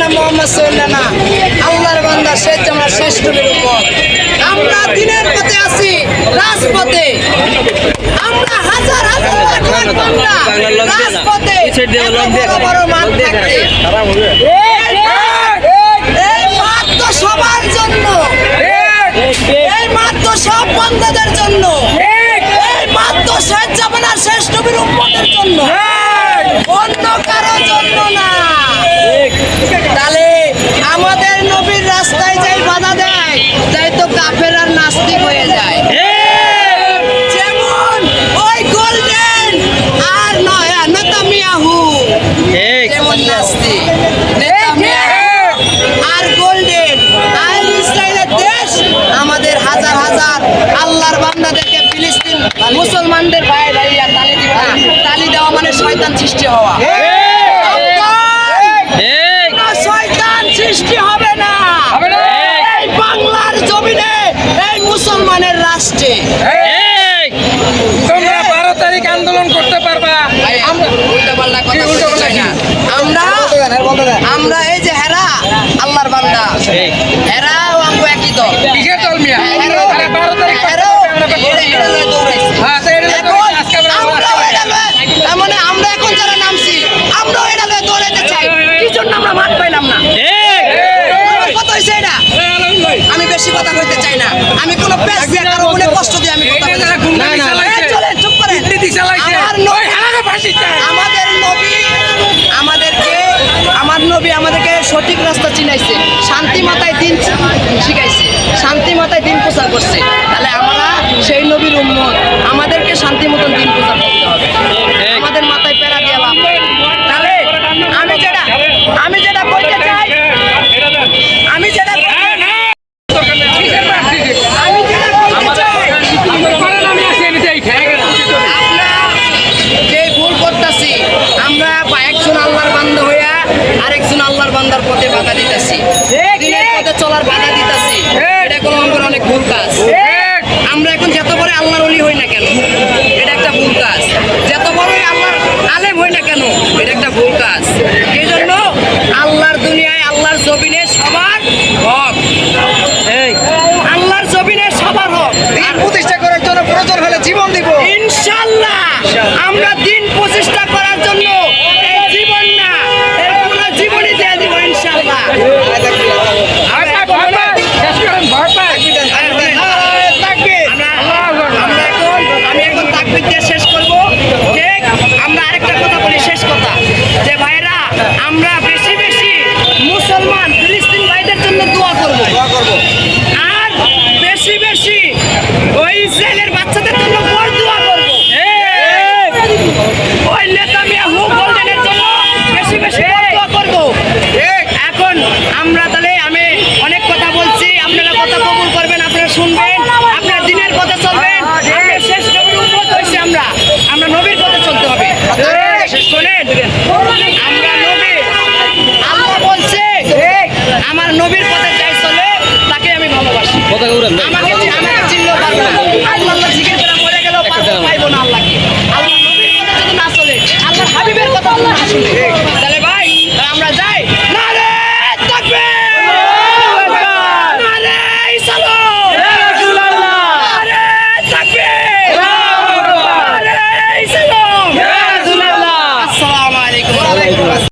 না মোহাম্মদ সাল্লাহ না। আল্লাহর বান্দা হচ্ছে আমরা শেষ নবীর উপর আমরা দিনের পথে আছি রাজপথে। আমরা হাজার হাজার লাখ লাখ বান্দা রাজপথে। বড় বড় থাকতে এই মাঠ তো সবার জন্য। এই মাঠ তো সব বন্ধাদের জন্য। এই মাঠ তো শেষ জামানার শেষ নবীর উম্মতের জন্য। অন্য কারও জন্য না। আর গোল্ডেন দেশ আমাদের হাজার হাজার মুসলমানদের ভাই ভাইয়া তালি দিবে তালি দেওয়া মানে শয়তান সৃষ্টি হওয়া কোনো শয়তান সৃষ্টি হবে না এই বাংলার জমিনে এই মুসলমানের রাষ্ট্রে তোমরা বারো তারিখ আন্দোলন করতে পারবা আমরা উল্টাপাল্টা কথা বলতে না। আমরা আমরা এই যে হেরা আল্লাহর বান্দা। আমগো একই দল। কিসের দল মিয়া। হ্যাঁ, আজকে আমরা- মানে এখন যারা নামছি আমরাও এটা দৌড়াইতে চাই। কি জন্য আমরা মাঠ পাইলাম না? কথা হইছে এটা আমি বেশি কথা কইতে চাই না। আমি কোনো পেজ দিয়ে কারও মনে কষ্ট দিয়ে আমি কথা এটা বলতে যারা চাই না। গুন্ডামি চালাইছে। এই চলেন, চুপ করেন। দুর্নীতি চালাইছে। আমার ওই নবী- হারাকে ফাঁসি চাই। আমাদের নবী, আমাদেরকে, আমার নবী আমাদেরকে সঠিক রাস্তা চিনাইছে। শান্তি মাতায় দিন শিখাইছে। শান্তি মাতায় দিন প্রচার করছে। তাহলে আমরা সেই নবীর উম্মত আমাদেরকে শান্তি মতন দিন প্রচার করতে হবে আমাদের মাথায় প্যারা দিয়ে লাভ নেই। তাহলে আমি যেটা আমি যেটা বলতে চাই আমি যেটা বলতে- কিসের ফাঁসি দিবে? আমি যেটা বলতে চাই আমরা করেন, আমি আসি, আমি যাই, খেয়ে গেলাম। আমরা যে ভুল করতেছি আমরা বা একজন আল্লাহর বান্দা হইয়া আরেকজন আল্লাহর বান্দার পথে বাধা দিতেছি দিনের পথে চলার বাধা দিতেছি এটা কোনো আমাদের অনেক ভুল কাজ আমরা এখন যত বড় আল্লাহর অলি হই না কেন? এটা একটা ভুল কাজ। যত বড়ই আল্লাহর আলেম হই না কেন এটা একটা ভুল কাজ। এই জন্য আল্লাহর দুনিয়ায় আল্লাহর জমিনে সবার হক। আল্লাহর জমিনে সবার হক। দিন প্রতিষ্ঠা করার জন্য প্রয়োজন হলে জীবন দিব। ইনশাল্লাহ আমরা দিন প্রতিষ্ঠা করার জন্য এই জীবন না এর পুরো জীবনই দিয়ে দিব ইনশাল্লাহ ভয় পায়, ভয় পায়। শেষ করেন, ভয় পায়। আমরা আমরা এখন আমি এখন তাকবির দিয়ে শেষ করব ঠিক আমরা আরেকটা কথা বলি শেষ কথা যে ভাইরা আমরা তাহলে